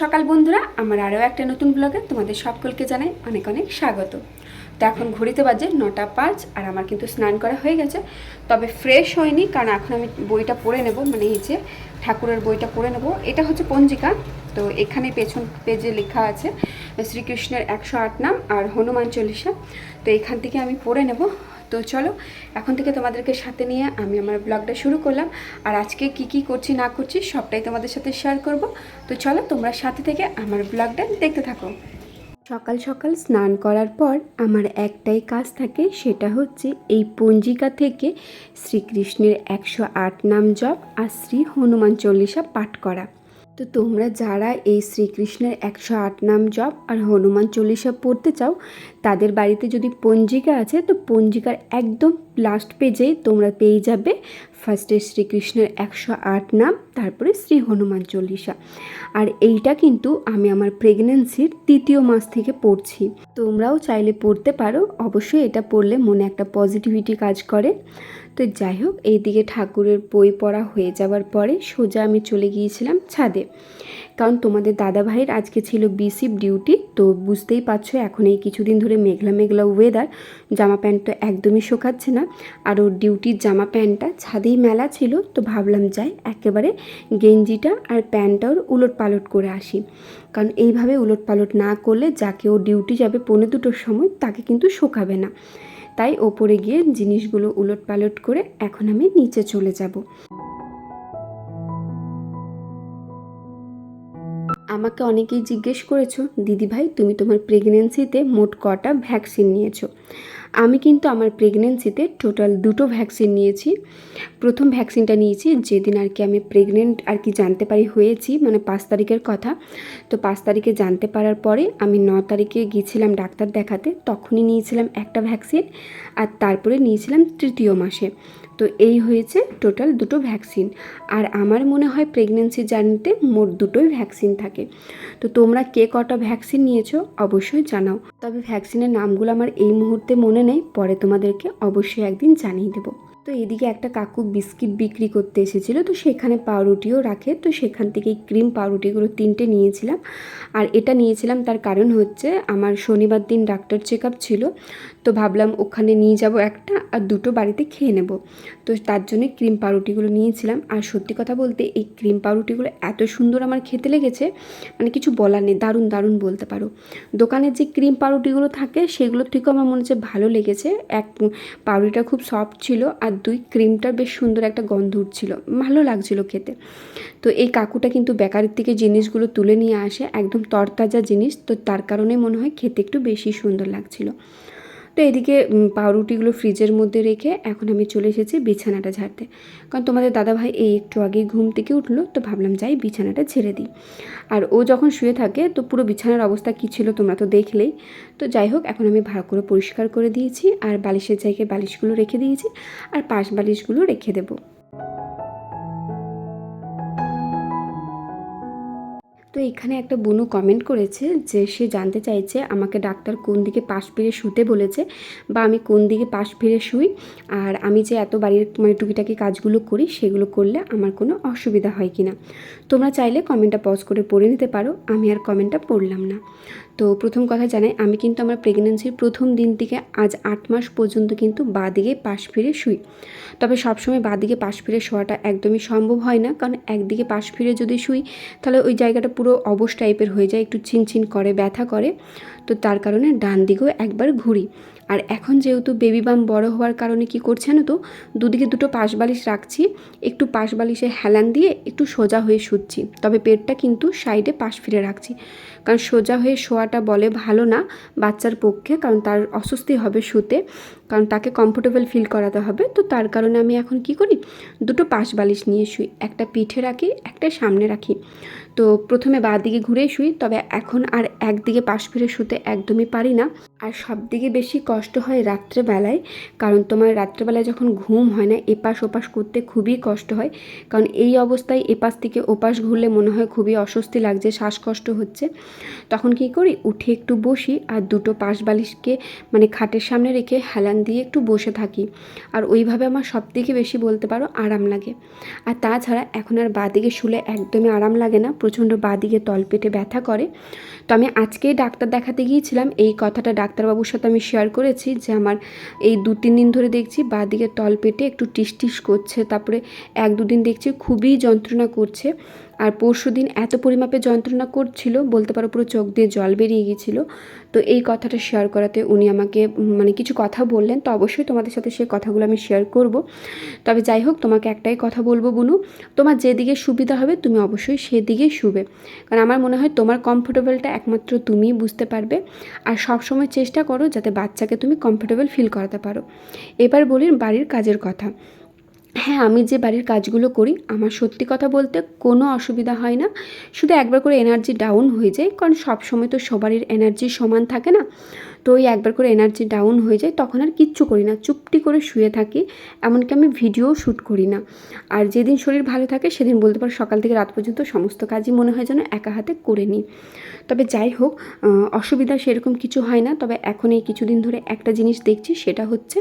সকাল বন্ধুরা, আমার আরও একটা নতুন ব্লগে তোমাদের সকলকে জানাই অনেক অনেক স্বাগত। তো এখন ঘড়িতে বাজে নটা পাঁচ আর আমার কিন্তু স্নান করা হয়ে গেছে। তবে ফ্রেশ হয়নি, কারণ এখন আমি বইটা পড়ে নেব মানে এই যে ঠাকুরের বইটা পড়ে নেব। এটা হচ্ছে পঞ্জিকা, তো এখানে পেছন পেজে লেখা আছে, শ্রীকৃষ্ণের একশো আট নাম আর হনুমান চল্লিশা। তো এখান থেকে আমি পড়ে নেব। তো চলো, এখন থেকে তোমাদেরকে সাথে নিয়ে আমি আমার ব্লগটা শুরু করলাম। আর আজকে কি কি করছি, না করছি, সবটাই তোমাদের সাথে শেয়ার করব। তো চলো, তোমরা সাথে থেকে আমার ব্লগটা দেখতে থাকো। সকাল সকাল স্নান করার পর আমার একটাই কাজ থাকে, সেটা হচ্ছে এই পঞ্জিকা থেকে শ্রীকৃষ্ণের একশো আট নাম জপ আর শ্রী হনুমান চল্লিশা পাঠ করা। তো তোমরা যারা এই শ্রীকৃষ্ণের একশো আট নাম জপ আর হনুমান চল্লিশা পড়তে চাও, তাদের বাড়িতে যদি পঞ্জিকা আছে, তো পঞ্জিকার একদম লাস্ট পেজেই তোমরা পেয়ে যাবে ফার্স্টে শ্রীকৃষ্ণের একশো আট নাম, তারপরে শ্রী হনুমান চল্লিশা। আর এইটা কিন্তু আমি আমার প্রেগনেন্সির তৃতীয় মাস থেকে পড়ছি। তোমরাও চাইলে পড়তে পারো, অবশ্যই এটা পড়লে মনে একটা পজিটিভিটি কাজ করে। তো যাই হোক, এইদিকে ঠাকুরের বই পড়া হয়ে যাওয়ার পরে সোজা আমি চলে গিয়েছিলাম ছাদে। কারণ তোমাদের দাদা ভাইয়ের আজকে ছিল বিসিপ ডিউটি, তো বুঝতেই পারছ এখন এই কিছুদিন ধরে মেঘলা মেঘলা ওয়েদার জামা প্যান্ট তো একদমই শোকাচ্ছে না। আর ওর ডিউটির জামা প্যান্টটা ছাদেই মেলা ছিল, তো ভাবলাম যাই একেবারে গেঞ্জিটা আর প্যান্টটা ওর উলট পালট করে আসি। কারণ এইভাবে উলট পালট না করলে যাকে ও ডিউটি যাবে পৌনে দুটোর সময়, তাকে কিন্তু শোকাবে না। তাই ওপরে গিয়ে জিনিসগুলো উলট পালট করে এখন আমি নিচে চলে যাব। আমাকে অনেকেই জিজ্ঞেস করেছ দিদিভাই তুমি তোমার প্রেগনেন্সিতে মোট কটা ভ্যাকসিন নিয়েছো? আমি কিন্তু আমার প্রেগনেন্সিতে টোটাল দুটো ভ্যাকসিন নিয়েছি। প্রথম ভ্যাকসিনটা নিয়েছি, যেদিন আর কি আমি প্রেগনেন্ট আর কি জানতে পারি হয়েছি মানে পাঁচ তারিখের কথা। তো পাঁচ তারিখে জানতে পারার পরে আমি ন তারিখে গিয়েছিলাম ডাক্তার দেখাতে, তখনই নিয়েছিলাম একটা ভ্যাকসিন আর তারপরে নিয়েছিলাম তৃতীয় মাসে। তো এই হয়েছে টোটাল দুটো ভ্যাকসিন। আর আমার মনে হয় প্রেগনেন্সি জার্নিতে মোট দুটোই ভ্যাকসিন থাকে। তো তোমরা কে কটা ভ্যাকসিন নিয়েছো অবশ্যই জানাও। তবে ভ্যাকসিনের নামগুলো আমার এই মুহূর্তে মনে নেই, পরে তোমাদেরকে অবশ্যই একদিন জানিয়ে দেবো। তো এদিকে একটা কাকু বিস্কিট বিক্রি করতে এসেছিল, তো সেখানে পাউরুটিও রাখে, তো সেখান থেকে ক্রিম পাউরুটিগুলো তিনটে নিয়েছিলাম। আর এটা নিয়েছিলাম তার কারণ হচ্ছে আমার শনিবার দিন ডাক্তার চেক আপ ছিল, তো ভাবলাম ওখানে নিয়ে যাব একটা আর দুটো বাড়িতে খেয়ে নেব। তো তার জন্য ক্রিম পাউরুটিগুলো নিয়েছিলাম। আর সত্যি কথা বলতে এই ক্রিম পাউরুটিগুলো এত সুন্দর আমার খেতে লেগেছে মানে কিছু বলার নেই, দারুণ দারুণ বলতে পারো। দোকানের যে ক্রিম পাউরুটিগুলো থাকে, সেগুলোর থেকেও আমার মনে হচ্ছে ভালো লেগেছে। এক পাউরুটিটা খুব সফট ছিল আর দুই ক্রিমটার বেশ সুন্দর একটা গন্ধ উঠছিল, ভালো লাগছিল খেতে। তো এই কাকুটা কিন্তু বেকারির থেকে জিনিসগুলো তুলে নিয়ে আসে, একদম তরতাজা জিনিস, তো তার কারণে মনে হয় খেতে একটু বেশি সুন্দর লাগছিল। তো এদিকে পাউরুটিগুলো ফ্রিজের মধ্যে রেখে এখন আমি চলে এসেছি বিছানাটা ঝাড়তে। কারণ তোমাদের দাদাভাই এই একটু আগে ঘুম থেকে উঠল, তো ভাবলাম যাই বিছানাটা ছেড়ে দিই। আর ও যখন শুয়ে থাকে, তো পুরো বিছানার অবস্থা কী ছিল তোমরা তো দেখলেই। তো যাই হোক, এখন আমি ভালো করে পরিষ্কার করে দিয়েছি, আর বালিশের জায়গায় বালিশগুলো রেখে দিয়েছি, আর পাশ বালিশগুলো রেখে দেবো। তো এখানে একটা বুনু কমেন্ট করেছে যে সে জানতে চাইছে আমাকে ডাক্তার কোন দিকে পাশ ফিরে শুতে বলেছে বা আমি কোন দিকে পাশ ফিরে শুই। আর আমি যে এত বাড়ির মানে টুকিটাকি কাজগুলো করি সেগুলো করলে আমার কোনো অসুবিধা হয় কি না তোমরা চাইলে কমেন্টটা পজ করে পড়ে নিতে পারো, আমি আর কমেন্টটা পড়লাম না। তো প্রথম কথা জানাই, আমি কিন্তু আমার প্রেগনেন্সির প্রথম দিন থেকে আজ আট মাস পর্যন্ত কিন্তু বাদিকে পাশ ফিরে শুই। তবে সবসময় বাদিকে পাশ ফিরে শোয়াটা একদমই সম্ভব হয় না, কারণ একদিকে পাশ ফিরে যদি শুই, তাহলে ওই জায়গাটা পুরো অবশ টাইপের হয়ে যায়, একটু চিনচিন করে, ব্যথা করে। তো তার কারণে ডান দিকেও একবার ঘুরি। আর এখন যেহেতু বেবি বাম বড় হওয়ার কারণে কি করছে না তো? দুদিকে দুটো পাশ বালিশ রাখছি, একটু পাশ বালিশে হেলান দিয়ে একটু সোজা হয়ে শুচ্ছি। তবে পেটটা কিন্তু সাইডে পাশ ফিরে রাখছি। কারণ সোজা হয়ে শোয়াটা বলে ভালো না বাচ্চার পক্ষে, কারণ তার অস্বস্তি হবে শুতে। কারণ তাকে কমফোর্টেবল ফিল করাতে হবে। তো তার কারণে আমি এখন কি করি? দুটো পাশ বালিশ নিয়ে শুই। একটা পিঠে রাখি, একটা সামনে রাখি। তো প্রথমে বা দিকে ঘুরে শুই, তবে এখন আর একদিকে পাশ ফিরে শুতে একদমই পারি না। আর সব দিকে বেশি কষ্ট হয় রাত্রেবেলায়, কারণ তোমার রাত্রেবেলায় যখন ঘুম হয় না, এপাশ ওপাশ করতে খুবই কষ্ট হয়। কারণ এই অবস্থায় এপাশ থেকে ওপাশ ঘুরলে মনে হয় খুবই অস্বস্তি লাগছে, শ্বাসকষ্ট হচ্ছে। তখন কি করি? উঠে একটু বসি আর দুটো পাশ বালিশকে মানে খাটের সামনে রেখে হেলান দিয়ে একটু বসে থাকি। আর ওইভাবে আমার সব থেকে বেশি বলতে পারো আরাম লাগে। আর তাছাড়া এখন আর বাদিকে শুলে একদমই আরাম লাগে না। প্রচণ্ড বাদিকে তলপেটে ব্যথা করে। তো আমি আজকেই ডাক্তার দেখাতে গিয়েছিলাম। এই কথাটা ডাক্তারবাবুর সাথে আমি শেয়ার করেছি যে আমার এই দু তিন দিন ধরে দেখছি বা দিকে তল পেটে একটু টিস করছে, তারপরে এক দুদিন দেখছি খুবই যন্ত্রণা করছে। আর পরশু দিন এত পরিমাপে যন্ত্রণা করছিল, বলতে পারো পুরো চোখ দিয়ে জল বেরিয়ে গিয়েছিল। তো এই কথাটা শেয়ার করাতে উনি আমাকে মানে কিছু কথা বললেন, তো অবশ্যই তোমাদের সাথে সেই কথাগুলো আমি শেয়ার করব। তবে যাই হোক, তোমাকে একটাই কথা বলব বুনু, তোমার যেদিকে সুবিধা হবে তুমি অবশ্যই সেদিকেই শুবে। কারণ আমার মনে হয় তোমার কমফোর্টেবলটা একমাত্র তুমিই বুঝতে পারবে। আর সবসময় চেষ্টা করো যাতে বাচ্চাকে তুমি কমফোর্টেবল ফিল করাতে পারো। এবার বলি বাড়ির কাজের কথা। হ্যাঁ আমি যে বাড়ির কাজগুলো করি, আমার সত্যি কথা বলতে কোনো অসুবিধা হয় না। শুধু একবার করে এনার্জি ডাউন হয়ে যায়, কারণ সবসময় তো সবারই এনার্জি সমান থাকে না। তো ওই একবার করে এনার্জি ডাউন হয়ে যায়, তখন আর কিচ্ছু করি না, চুপটি করে শুয়ে থাকি, এমনকি আমি ভিডিও শ্যুট করি না। আর যেদিন শরীর ভালো থাকে, সেদিন বলতে পারো সকাল থেকে রাত পর্যন্ত সমস্ত কাজই মনে হয় যেন একা হাতে করে নিই। তবে যাই হোক অসুবিধা সেরকম কিছু হয় না, তবে এখন এই কিছুদিন ধরে একটা জিনিস দেখছি, সেটা হচ্ছে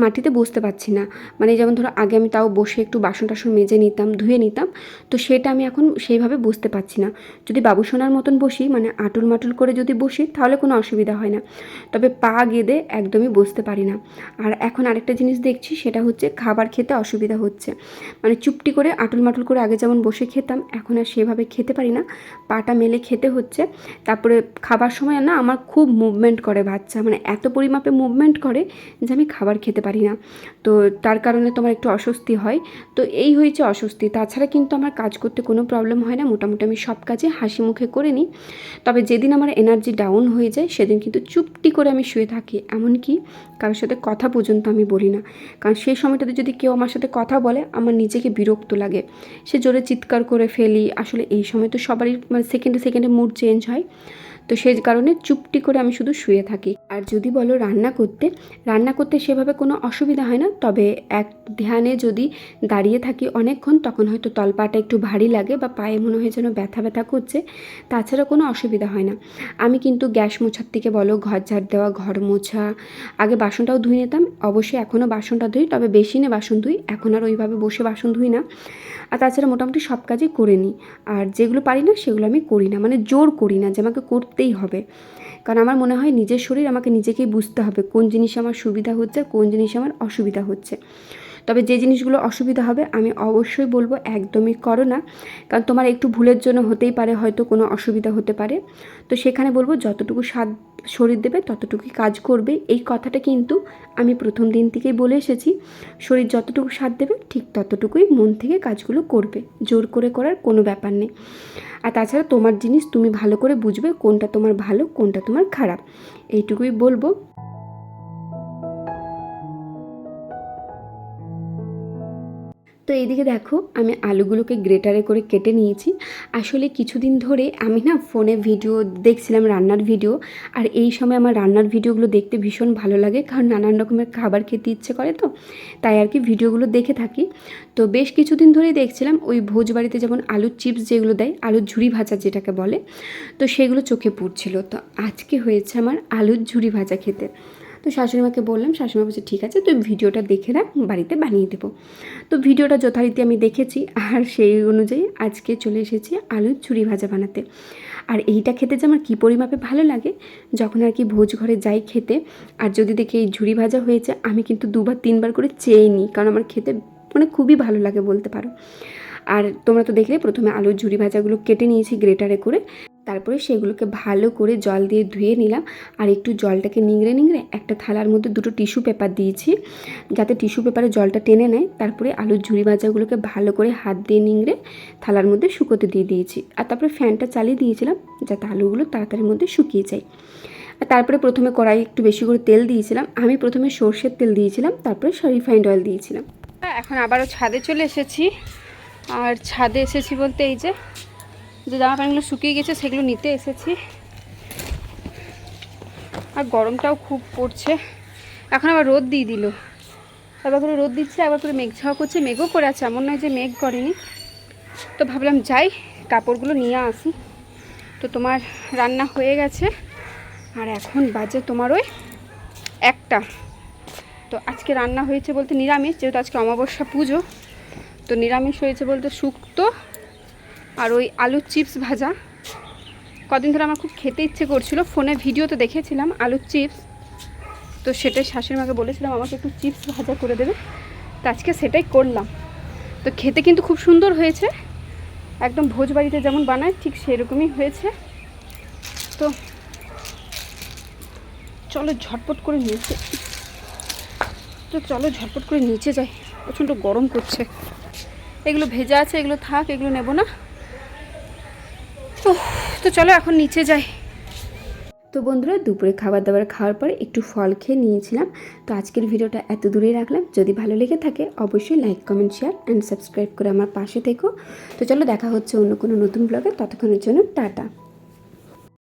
মাটিতে বসতে পারছি না। মানে যেমন ধরো, আগে আমি তাও বসে একটু বাসন টাসন মেজে নিতাম, ধুয়ে নিতাম, তো সেটা আমি এখন সেইভাবে বসতে পারছি না। যদি বাবুসোনার মতন বসি মানে আটুল মাটুল করে যদি বসি, তাহলে কোনো অসুবিধা হয় না। তবে পা গেদে একদমই বসতে পারি না। আর এখন আরেকটা জিনিস দেখছি, সেটা হচ্ছে খাবার খেতে অসুবিধা হচ্ছে। মানে চুপটি করে আটুল মাটুল করে আগে যেমন বসে খেতাম, এখন আর সেভাবে খেতে পারি না। পাটা মেলে খেতে হচ্ছে। তারপরে খাবার সময় না আমার খুব মুভমেন্ট করে বাচ্চা। মানে এত পরিমাপে মুভমেন্ট করে যে আমি খাবার খেতে পারি না। তো তার কারণে তোমার একটু অস্বস্তি হয়। তো এই হয়েছে অস্বস্তি। তাছাড়া কিন্তু আমার কাজ করতে কোনো প্রবলেম হয় না। মোটামুটি আমি সব কাজে হাসি মুখে করে নিই। তবে যেদিন আমার এনার্জি ডাউন হয়ে যায়, সেদিন কিন্তু চুপটি করে আমি শুয়ে থাকি, এমনকি কারোর সাথে কথা পর্যন্ত আমি বলি না। কারণ সেই সময়টাতে যদি কেউ আমার সাথে কথা বলে, আমার নিজেকে বিরক্ত লাগে। সে জোরে চিৎকার করে ফেলি। আসলে এই সময় তো সবারই মানে সেকেন্ডে সেকেন্ডে মুড চেঞ্জ হয়। তো সেই কারণে চুপটি করে আমি শুধু শুয়ে থাকি। আর যদি বলো রান্না করতে রান্না করতে সেভাবে কোনো অসুবিধা হয় না, তবে এক ধ্যানে যদি দাঁড়িয়ে থাকি অনেকক্ষণ, তখন হয়তো তলপাটা একটু ভারী লাগে বা পায়ে মনে হয় যেন ব্যথা ব্যথা করছে, তাছাড়া কোনো অসুবিধা হয় না। আমি কিন্তু গ্যাস মোছার থেকে বলো ঘর ঝাড় দেওয়া, ঘর মোছা, আগে বাসনটাও ধুয়ে নিতাম, অবশ্যই এখনও বাসনটা ধুই, তবে বেশি না বাসন ধুই, এখন আর ওইভাবে বসে বাসন ধুই না। আর তাছাড়া মোটামুটি সব কাজই করে নিই। আর যেগুলো পারি না, সেগুলো আমি করি না মানে জোর করি না যে আমাকে করতেই হবে। কারণ আমার মনে হয় নিজের শরীর আমাকে নিজেকেই বুঝতে হবে কোন জিনিস আমার সুবিধা হচ্ছে, কোন জিনিস আমার অসুবিধা হচ্ছে। তবে যে জিনিসগুলো অসুবিধা হবে আমি অবশ্যই বলব একদমই করো না। কারণ তোমার একটু ভুলের জন্য হতেই পারে, হয়তো কোনো অসুবিধা হতে পারে। তো সেখানে বলব যতটুকু স্বাদ শরীর দেবে ততটুকুই কাজ করবে। এই কথাটা কিন্তু আমি প্রথম দিন থেকেই বলে এসেছি, শরীর যতটুকু স্বাদ দেবে ঠিক ততটুকুই মন থেকে কাজগুলো করবে। জোর করে করার কোনো ব্যাপার নেই। আর তাছাড়া তোমার জিনিস তুমি ভালো করে বুঝবে কোনটা তোমার ভালো, কোনটা তোমার খারাপ। এইটুকুই বলব। তো এইদিকে দেখো, আমি আলুগুলোকে গ্রেটারে করে কেটে নিয়েছি। আসলে কিছুদিন ধরে আমি না ফোনে ভিডিও দেখছিলাম, রান্নার ভিডিও, আর এই সময় আমার রান্নার ভিডিওগুলো দেখতে ভীষণ ভালো লাগে, কারণ নানান রকমের খাবার খেতে ইচ্ছে করে তো, তাই আর কি ভিডিওগুলো দেখে থাকি। তো বেশ কিছুদিন ধরেই দেখছিলাম, ওই ভোজ বাড়িতে যেমন আলুর চিপস যেগুলো দেয়, আলুর ঝুড়ি ভাজা যেটাকে বলে, তো সেগুলো চোখে পড়ছিল। তো আজকে হয়েছে আমার আলুর ঝুড়ি ভাজা খেতে। তো শাশুড়িমাকে বললাম শাশুড়িমা বলছে, ঠিক আছে, তুই ভিডিওটা দেখে রাখ, বাড়িতে বানিয়ে দেবো। তো ভিডিওটা যথারীতি আমি দেখেছি, আর সেই অনুযায়ী আজকে চলে এসেছি আলুর ঝুড়ি ভাজা বানাতে। আর এইটা খেতে যে আমার কী পরিমাপে ভালো লাগে, যখন আর কি ভোজ ঘরে যাই খেতে, আর যদি দেখি এই ঝুড়ি ভাজা হয়েছে, আমি কিন্তু দুবার, তিনবার করে চেয়ে নিই, কারণ আমার খেতে মানে খুবই ভালো লাগে বলতে পারো। আর তোমরা তো দেখলে, প্রথমে আলুর ঝুড়ি ভাজাগুলো কেটে নিয়েছি গ্রেটারে করে। তারপরে সেগুলোকে ভালো করে জল দিয়ে ধুয়ে নিলাম। আর একটু জলটাকে নিংড়ে নিংড়ে একটা থালার মধ্যে দুটো টিস্যু পেপার দিয়েছি, যাতে টিস্যু পেপারে জলটা টেনে নেয়। তারপরে আলুর ঝুড়ি ভাজাগুলোকে ভালো করে হাত দিয়ে নিংড়ে থালার মধ্যে শুকোতে দিয়ে দিয়েছি। আর তারপরে ফ্যানটা চালিয়ে দিয়েছিলাম, যাতে আলুগুলো তাড়াতাড়ির মধ্যে শুকিয়ে যায়। আর তারপরে প্রথমে কড়াই একটু বেশি করে তেল দিয়েছিলাম। আমি প্রথমে সর্ষের তেল দিয়েছিলাম, তারপরে রিফাইন্ড অয়েল দিয়েছিলাম। এখন আবারও ছাদে চলে এসেছি। আর ছাদে এসেছি বলতে এই যে যে জামা প্যান্টগুলো শুকিয়ে গেছে, সেগুলো নিতে এসেছি। আর গরমটাও খুব পড়ছে। এখন আবার রোদ দিয়ে দিল। একবার করে রোদ দিচ্ছে একবার করে মেঘ ছাওয়া করছে, মেঘও করে আছে। এমন নয় যে মেঘ করেনি। তো ভাবলাম যাই, কাপড়গুলো নিয়ে আসি। তো তোমার রান্না হয়ে গেছে। আর এখন বাজে তোমার ওই একটা। তো আজকে রান্না হয়েছে বলতে নিরামিষ, যেহেতু আজকে অমাবস্যা পুজো, তো নিরামিষ হয়েছে বলতে শুক্তো আর ওই আলুর চিপস ভাজা। কদিন ধরে আমার খুব খেতে ইচ্ছে করছিল, ফোনে ভিডিওতে দেখেছিলাম আলুর চিপস। তো সেটাই শাশুড়ি মাকে বলেছিলাম, আমাকে একটু চিপস ভাজা করে দেবে। তো আজকে সেটাই করলাম। তো খেতে কিন্তু খুব সুন্দর হয়েছে। একদম ভোজ বাড়িতে যেমন বানায়, ঠিক সেরকমই হয়েছে। তো চলো ঝটপট করে নিচে, তো চলো ঝটপট করে নিচে যাই। প্রচণ্ড গরম করছে এগুলো ভেজা আছে, এগুলো থাক, এগুলো নেব না। তো চলো এখন নিচে যাই। তো বন্ধুরা, দুপুরে খাবার দাবার খাওয়ার পরে একটু ফল খেয়ে নিয়েছিলাম। তো আজকের ভিডিওটা এত দূরেই রাখলাম। যদি ভালো লেগে থাকে, অবশ্যই like comment share and subscribe করে আমার পাশে থেকো। তো চলো দেখা হচ্ছে অন্য কোনো নতুন ব্লগে ততক্ষণের জন্য টাটা।